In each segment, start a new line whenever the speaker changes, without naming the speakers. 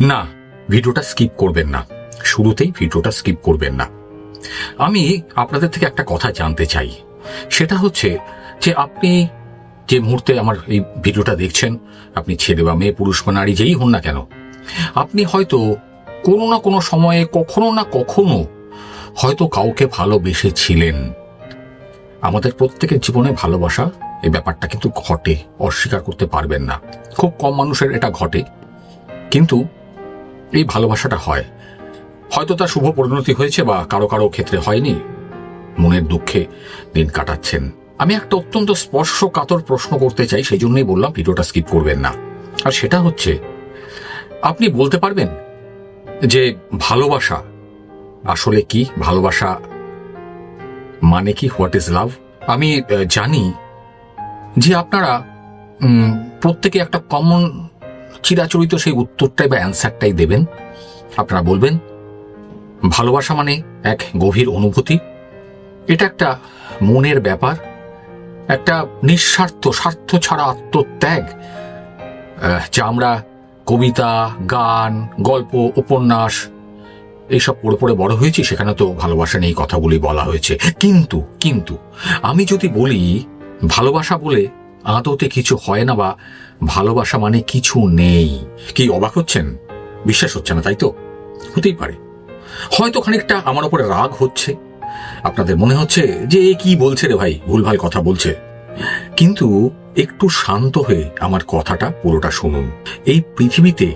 না, ভিডিওটা স্কিপ করবেন না। শুরুতেই ভিডিওটা স্কিপ করবেন না। আমি আপনাদের থেকে একটা কথা জানতে চাই। সেটা হচ্ছে যে আপনি যে মুহূর্তে আমার এই ভিডিওটা দেখছেন, আপনি ছেলে বা মেয়ে, পুরুষ বা নারী, যেই হন না কেন, আপনি হয়তো কোনো না কোনো সময়ে, কখনো না কখনো হয়তো কাউকে ভালোবেসেছিলেন। আমাদের প্রত্যেকের জীবনে ভালোবাসা এই ব্যাপারটা কিন্তু ঘটে, অস্বীকার করতে পারবেন না। খুব কম মানুষের এটা ঘটে। কিন্তু এই ভালোবাসাটা হয়। হয়তো তার শুভ পরিণতি হয়েছে বা কারও কারও ক্ষেত্রে হয়নি। মনের দুঃখে দিন কাটাচ্ছেন। আমি একটা অত্যন্ত স্পর্শকাতর প্রশ্ন করতে চাই, সেই জন্যই বললাম ভিডিওটা স্কিপ করবেন না। আর সেটা হচ্ছে, আপনি বলতে পারবেন যে ভালোবাসা আসলে কি? ভালোবাসা মানে কি? What is love? আমি জানি যে আপনারা প্রত্যেকে একটা কমন চিরাচরিত সেই উত্তরটাই বা অ্যান্সারটাই দেবেন। আপনারা বলবেন, ভালোবাসা মানে এক গভীর অনুভূতি। এটা একটা মনের ব্যাপার, একটা নিঃস্বার্থ, স্বার্থ ছাড়া আত্মত্যাগ যা আমরা কবিতা, গান, গল্প, উপন্যাস এইসব পড়ে পড়ে বড় হয়েছি, সেখানে তো ভালোবাসা নিয়ে কথাগুলি বলা হয়েছে। কিন্তু কিন্তু, আমি যদি বলি, ভালোবাসা বলে আদতে কিছু হয় না বা ভালোবাসা মানে কিছু নেই। কি অবাক হচ্ছেন? বিশ্বাস হচ্ছে না, তাই তো? হতেই পারে। হয়তো খানিকটা আমার উপরে রাগ হচ্ছে। আপনাদের মনে হচ্ছে যে এ কি বলছে রে ভাই ভুলভাল কথা বলছে। কিন্তু একটু শান্ত হয়ে আমার কথাটা পুরোটা শুনুন। এই পৃথিবীতে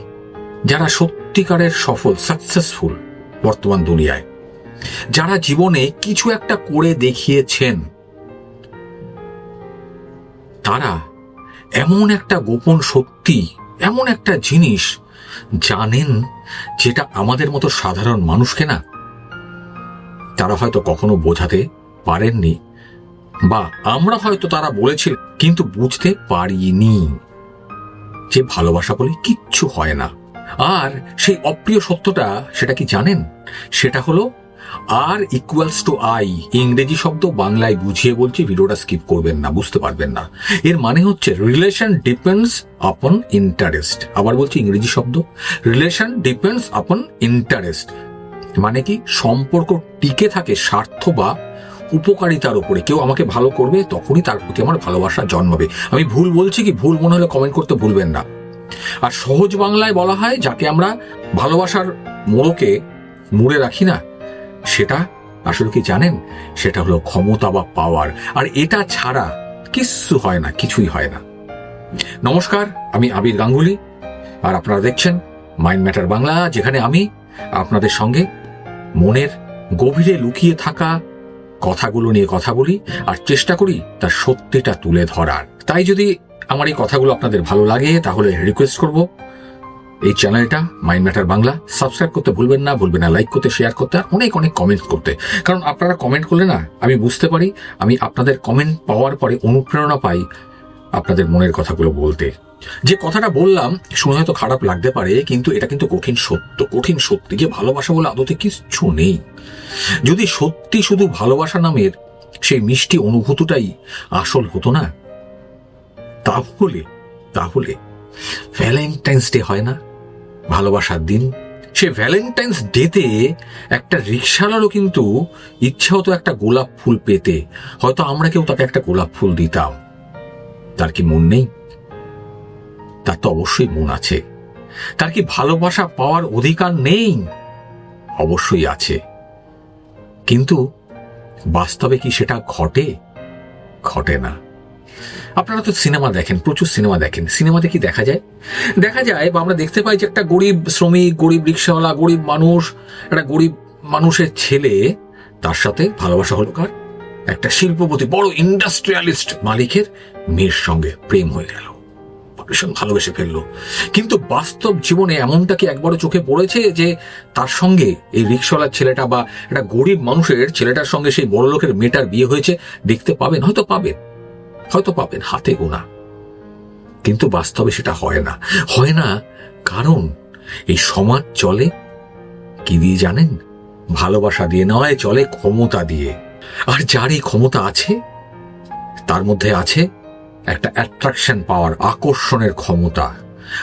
যারা সত্যিকারের সফল সাকসেসফুল বর্তমান দুনিয়ায়, যারা জীবনে কিছু একটা করে দেখিয়েছেন তারা এমন একটা গোপন শক্তি, এমন একটা জিনিস জানেন যেটা আমাদের মতো সাধারণ মানুষকে না তারা হয়তো কখনো বোঝাতে পারেননি বা আমরা হয়তো তারা বলেছিল কিন্তু বুঝতে পারিনি। যে ভালোবাসা বলে কিচ্ছু হয় না। আর সেই অপ্রিয় সত্যটা সেটা কি জানেন? সেটা হলো আর ইকুয়ালস টু আই ইংরেজি শব্দ বাংলায় বুঝিয়ে বলছি, ভিডিওটা স্কিপ করবেন না, বুঝতে পারবেন না। এর মানে হচ্ছে রিলেশন ডিপেন্ডস আপন ইন্টারেস্ট আবার বলছি ইংরেজি শব্দ রিলেশন ডিপেন্ডস আপন ইন্টারেস্ট মানে কি, সম্পর্ক টিকে থাকে স্বার্থ বা উপকারিতার উপরে। কেউ আমাকে ভালো করবে, তখনই তার প্রতি আমার ভালোবাসা জন্মাবে। আমি ভুল বলছি কি, ভুল মনে হলে কমেন্ট করতে ভুলবেন না। আর সহজ বাংলায় বলা হয়, যাকে আমরা ভালোবাসার মোড়কে মুড়ে রাখি না সেটা আসলে কি জানেন? সেটা হলো ক্ষমতা বা পাওয়ার আর এটা ছাড়া কিচ্ছু হয় না, কিছুই হয় না। নমস্কার, আমি আবির গাঙ্গুলি। আর আপনারা দেখছেন মাইন্ড ম্যাটার বাংলা যেখানে আমি আপনাদের সঙ্গে মনের গভীরে লুকিয়ে থাকা কথাগুলো নিয়ে কথা বলি আর চেষ্টা করি তার সত্যিটা তুলে ধরার। তাই যদি আমার এই কথাগুলো আপনাদের ভালো লাগে, তাহলে রিকোয়েস্ট করব। এই চ্যানেলটা মাইন্ড ম্যাটার বাংলা সাবস্ক্রাইব করতে ভুলবেন না ভুলবেন না লাইক করতে শেয়ার করতে আর অনেক অনেক কমেন্ট করতে। কারণ আপনারা কমেন্ট করলে না, আমি বুঝতে পারি, আমি আপনাদের কমেন্ট পাওয়ার পরে অনুপ্রেরণা পাই আপনাদের মনের কথাগুলো বলতে। যে কথাটা বললাম, শুনে হয়তো খারাপ লাগতে পারে, কিন্তু এটা কিন্তু কঠিন সত্য, কঠিন সত্যি। যে ভালোবাসা বলে আদতে কিচ্ছু নেই। যদি সত্যি শুধু ভালোবাসা নামের সেই মিষ্টি অনুভূতিটাই আসল হতো না, তাহলে তাহলে ভ্যালেন্টাইন্স ডে হয় না। ভালোবাসার দিন। সে ভ্যালেন্টাইন্স ডেতে একটা রিক্সাওয়ালারও কিন্তু ইচ্ছা হতো একটা গোলাপ ফুল পেতে। হয়তো আমরা কেউ তাকে একটা গোলাপ ফুল দিতাম। তার কি মন নেই? তার তো অবশ্যই মন আছে। তার কি ভালোবাসা পাওয়ার অধিকার নেই? অবশ্যই আছে। কিন্তু বাস্তবে কি সেটা ঘটে? ঘটে না। আপনারা তো সিনেমা দেখেন, প্রচুর সিনেমা দেখেন। সিনেমাতে কি দেখা যায়? দেখা যায় বা আমরা দেখতে পাই যে একটা গরিব শ্রমিক, গরিব রিক্সাওয়ালা, গরিব মানুষ, একটা গরিব মানুষের ছেলে, তার সাথে ভালোবাসা হলো কার? একটা শিল্পপতি, বড় ইন্ডাস্ট্রিয়ালিস্ট মালিকের মেয়ের সঙ্গে প্রেম হয়ে গেল। ভীষণ ভালোবেসে ফেলল। কিন্তু বাস্তব জীবনে এমনটা কি একবারও চোখে পড়েছে যে তার সঙ্গে এই রিক্সাওয়ালার ছেলেটা বা একটা গরিব মানুষের ছেলেটার সঙ্গে সেই বড় লোকের মেয়েটার বিয়ে হয়েছে? দেখতে পাবেন, হয়তো পাবেন। হয়তো পাবেন হাতে গোনা। কিন্তু বাস্তবে সেটা হয় না। হয় না কারণ এই সমাজ চলে কি দিয়ে জানেন? ভালোবাসা দিয়ে নয়, চলে ক্ষমতা দিয়ে। আর যার এই ক্ষমতা আছে, তার মধ্যে আছে একটা অ্যাট্রাকশন পাওয়ার আকর্ষণের ক্ষমতা।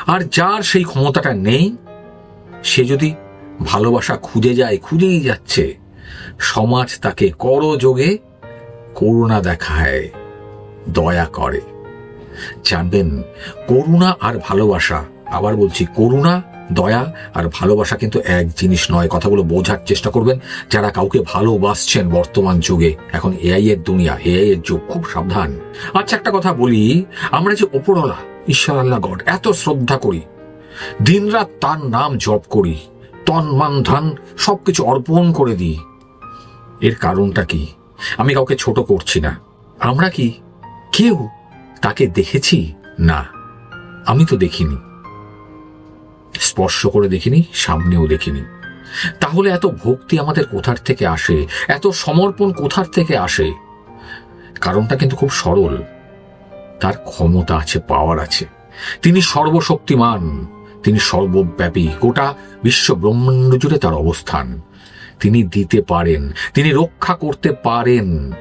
আর যার সেই ক্ষমতাটা নেই, সে যদি ভালোবাসা খুঁজে যায়, খুঁজেই যাচ্ছে, সমাজ তাকে করযোগে করুণা দেখায়। দয়া করে। জানবেন, করুণা আর ভালোবাসা, আবার বলছি করুণা, দয়া আর ভালোবাসা কিন্তু এক জিনিস নয়। কথাগুলো বোঝার চেষ্টা করবেন। যারা কাউকে ভালোবাসছেন বর্তমান যুগে, এখন এআই এর দুনিয়া, এআই এর যুগ, খুব সাবধান। আচ্ছা একটা কথা বলি, আমরা যে ওপরওয়ালা ঈশ্বর আল্লাহ গড, এত শ্রদ্ধা করি, দিনরাত তার নাম জপ করি, তন, মান, ধন, সবকিছু অর্পণ করে দিই। এর কারণটা কি? আমি কাউকে ছোট করছি না। আমরা কি কেউ তাকে দেখেছি? না, আমি তো দেখিনি। স্পর্শ করে দেখিনি, সামনেও দেখিনি। তাহলে এত ভক্তি আমাদের কোথার থেকে আসে? এত সমর্পণ কোথার থেকে আসে? কারণটা কিন্তু খুব সরল। তার ক্ষমতা আছে পাওয়ার আছে। তিনি সর্বশক্তিমান, তিনি সর্বব্যাপী, গোটা বিশ্ব ব্রহ্মাণ্ড জুড়ে তার অবস্থান। তিনি দিতে পারেন, তিনি রক্ষা করতে পারেন।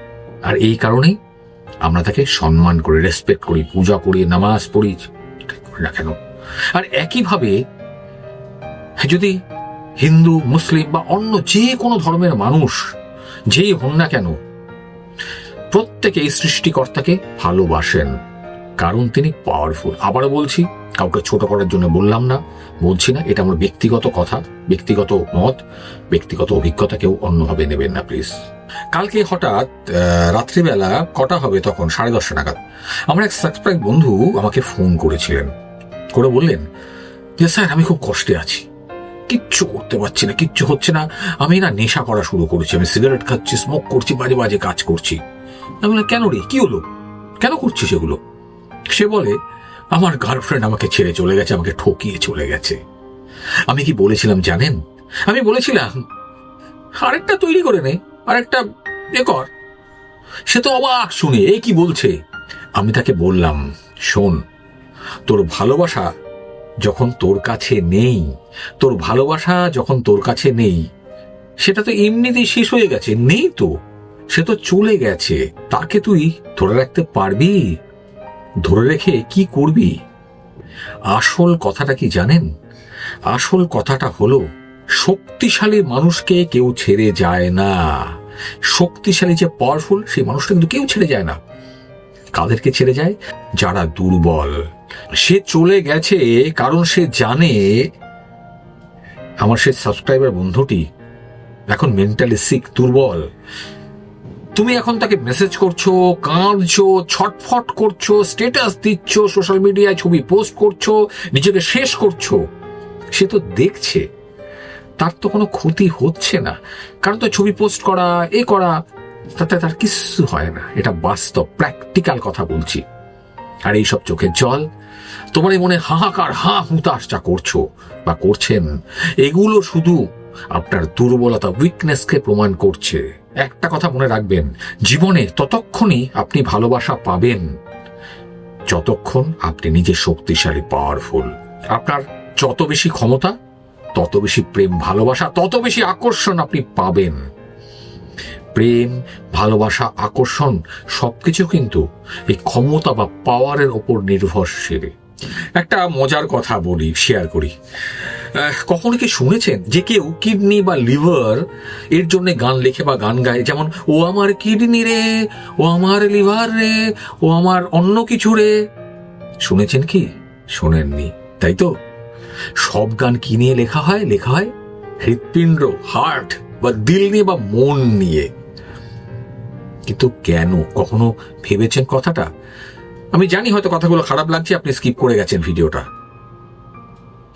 আর এই কারণেই আমরা তাকে সম্মান করি রেসপেক্ট করি, পূজা করি, নামাজ পড়ি না কেন? আর একইভাবে, যদি হিন্দু, মুসলিম বা অন্য যে কোনো ধর্মের মানুষ যেই হন না কেন, প্রত্যেকে এই সৃষ্টিকর্তাকে ভালোবাসেন, কারণ তিনি পাওয়ারফুল আবারও বলছি কাউকে ছোট করার জন্য বললাম না বলছি না এটা আমার ব্যক্তিগত কথা ব্যক্তিগত মত ব্যক্তিগত অভিজ্ঞতা কেউ অন্যভাবে নেবেন না প্লিজ কালকে হঠাৎ রাত্রিবেলা কটা হবে তখন? সাড়ে দশটা নাগাদ। আমার এক সাবস্ক্রাইব বন্ধু আমাকে ফোন করেছিলেন। করে বললেন যে স্যার আমি খুব কষ্টে আছি। কিচ্ছু করতে পারছি না কিচ্ছু হচ্ছে না। আমি না নেশা করা শুরু করেছি আমি সিগারেট খাচ্ছি স্মোক করছি বাজে বাজে কাজ করছি। আমি বললাম, কেন রে? কি হলো? কেন করছিস সেগুলো সে বলে আমার গার্লফ্রেন্ড আমাকে ছেড়ে চলে গেছে, আমাকে ঠকিয়ে চলে গেছে। আমি কি বলেছিলাম জানেন? আমি বলেছিলাম, আরেকটা তৈরি করে নে, আরেকটা এ কর। সে তো অবাক শুনে, এ কি বলছে? আমি তাকে বললাম, শোন, তোর ভালোবাসা যখন তোর কাছে নেই, তোর ভালোবাসা যখন তোর কাছে নেই, সেটা তো এমনিতেই শেষ হয়ে গেছে, নেই তো, সে তো চলে গেছে, তাকে তুই ধরে রাখতে পারবি? ধরে রেখে কি করবি? আসল কথাটা কি জানেন? আসল কথাটা হলো, শক্তিশালী মানুষকে কেউ ছেড়ে যায় না। শক্তিশালী যে পাওয়ারফুল সেই মানুষটা কিন্তু কেউ ছেড়ে যায় না। কাদেরকে ছেড়ে যায়? যারা দুর্বল। সে চলে গেছে কারণ সে জানে, আমার সে সাবস্ক্রাইবার বন্ধুটি এখন মেন্টালি সিক দুর্বল। তুমি এখন তাকে মেসেজ করছ, কাঁদছো, ছটফট করছ স্ট্যাটাস দিচ্ছ সোশ্যাল মিডিয়ায় ছবি পোস্ট করছ, নিজেকে শেষ করছ। সে তো দেখছে। তার তো কোনো ক্ষতি হচ্ছে না। কারণ তো ছবি পোস্ট করা, এ করা, তাতে তার কিছু হয় না। এটা বাস্তব প্র্যাকটিক্যাল কথা বলছি। আর এইসব চোখের জল। তোমার এই মনে হাহাকার, হা হুতাশ যা করছ বা করছেন, এগুলো শুধু আপনার দুর্বলতা উইকনেসকে প্রমাণ করছে। একটা কথা মনে রাখবেন, জীবনে ততক্ষণই আপনি ভালোবাসা পাবেন। যতক্ষণ আপনি নিজে শক্তিশালী পাওয়ারফুল আপনার যত বেশি ক্ষমতা, তত বেশি প্রেম, ভালোবাসা, তত বেশি আকর্ষণ আপনি পাবেন। প্রেম, ভালোবাসা, আকর্ষণ সবকিছু কিন্তু এই ক্ষমতা বা পাওয়ারের ওপর নির্ভরশীল। একটা মজার কথা বলি শেয়ার করি। কখনো কি শুনেছেন যে কেউ কিডনি বা লিভার এর জন্য গান লেখে বা গান গায়? যেমন, ও আমার কিডনি রে, ও আমার লিভার রে, ও আমার অন্য কিছু রে। শুনেছেন কি? শোনেননি, তাই তো? সব গান কি নিয়ে লেখা হয়? লেখা হয় হৃৎপিণ্ড হার্ট বা দিল নিয়ে বা মন নিয়ে। কিন্তু কেন? কখনো ভেবেছেন কথাটা? আমি জানি হয়তো কথাগুলো খারাপ লাগছে, আপনি স্কিপ করে গেছেন ভিডিওটা।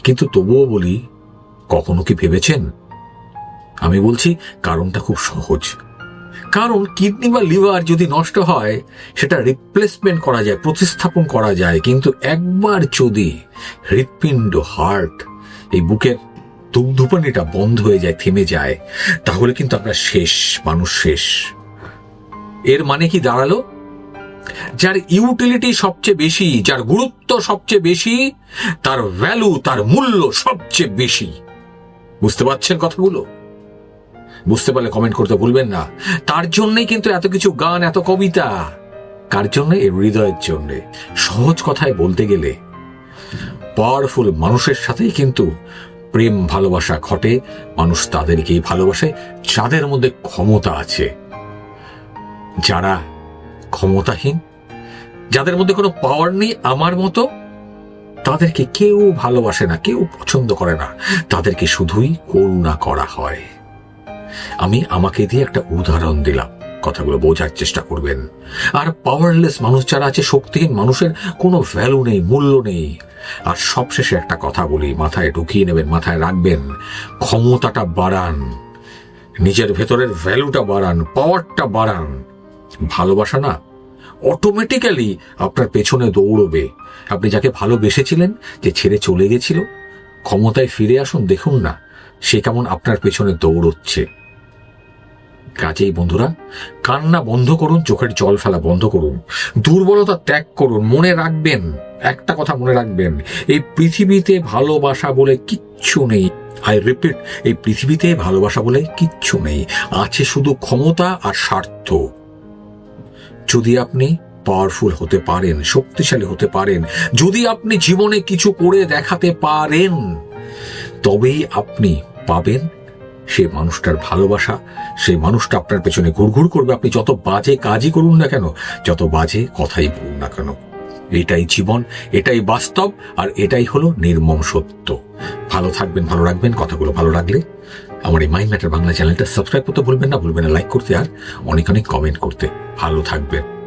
কিন্তু তবুও বলি, কখনো কি ভেবেছেন? আমি বলছি, কারণটা খুব সহজ। কারণ কিডনি বা লিভার যদি নষ্ট হয়, সেটা রিপ্লেসমেন্ট করা যায়, প্রতিস্থাপন করা যায়। কিন্তু একবার যদি হৃৎপিণ্ড হার্ট এই বুকের ধূপধুপানিটা বন্ধ হয়ে যায়, থেমে যায়, তাহলে কিন্তু আমরা শেষ, মানুষ শেষ। এর মানে কি দাঁড়াল? যার ইউটিলিটি সবচেয়ে বেশি, যার গুরুত্ব সবচেয়ে বেশি, তার ভ্যালু তার মূল্য সবচেয়ে বেশি। বুঝতে পারছেন কথাগুলো? বুঝতে পারলে কমেন্ট করতে ভুলবেন না। তার জন্যই কিন্তু এত কিছু গান, এত কবিতা। কার জন্য? এই হৃদয়ের জন্য। সহজ কথায় বলতে গেলে পাওয়ারফুল মানুষের সাথেই কিন্তু প্রেম, ভালোবাসা ঘটে। মানুষ তাদেরকেই ভালোবাসে, যাদের মধ্যে ক্ষমতা আছে। যারা ক্ষমতাহীন? যাদের মধ্যে কোনো পাওয়ার নেই আমার মতো, তাদেরকে কেউ ভালোবাসে না, কেউ পছন্দ করে না। তাদেরকে শুধুই করুণা করা হয়। আমি আমাকে দিয়ে একটা উদাহরণ দিলাম। কথাগুলো বোঝার চেষ্টা করবেন। আর পাওয়ারলেস মানুষ যারা আছে, শক্তিহীন মানুষের কোনো ভ্যালু নেই, মূল্য নেই। আর সবশেষে একটা কথা বলি, মাথায় ঢুকিয়ে নেবেন, মাথায় রাখবেন। ক্ষমতাটা বাড়ান, নিজের ভেতরের ভ্যালুটা বাড়ান পাওয়ারটা বাড়ান। ভালোবাসা না অটোমেটিক্যালি আপনার পেছনে দৌড়বে। আপনি যাকে ভালোবেসেছিলেন, যে ছেড়ে চলে গেছিল, ক্ষমতায় ফিরে আসুন, দেখুন না, সে কেমন আপনার পেছনে দৌড়চ্ছে। কাজেই বন্ধুরা, কান্না বন্ধ করুন, চোখের জল ফেলা বন্ধ করুন, দুর্বলতা ত্যাগ করুন, মনে রাখবেন, একটা কথা মনে রাখবেন, এই পৃথিবীতে ভালোবাসা বলে কিচ্ছু নেই। আই রিপিট এই পৃথিবীতে ভালোবাসা বলে কিচ্ছু নেই। আছে শুধু ক্ষমতা আর স্বার্থ। যদি আপনি পাওয়ারফুল হতে পারেন, শক্তিশালী হতে পারেন, যদি আপনি জীবনে কিছু করে দেখাতে পারেন, তবেই আপনি পাবেন সেই মানুষটার ভালোবাসা, সেই মানুষটা আপনার পেছনে ঘুরঘুর করবে। আপনি যত বাজে কাজই করুন না কেন, যত বাজে কথাই বলুন না কেন। এটাই জীবন, এটাই বাস্তব, আর এটাই হলো নির্মম সত্য। ভালো থাকবেন, ভালো রাখবেন, কথাগুলো ভালো লাগলে আমার এই মাইন্ড ম্যাটার বাংলা চ্যানেলটা সাবস্ক্রাইব করতে ভুলবেন না ভুলবেন না লাইক করতে আর অনেক অনেক কমেন্ট করতে। ভালো থাকবেন।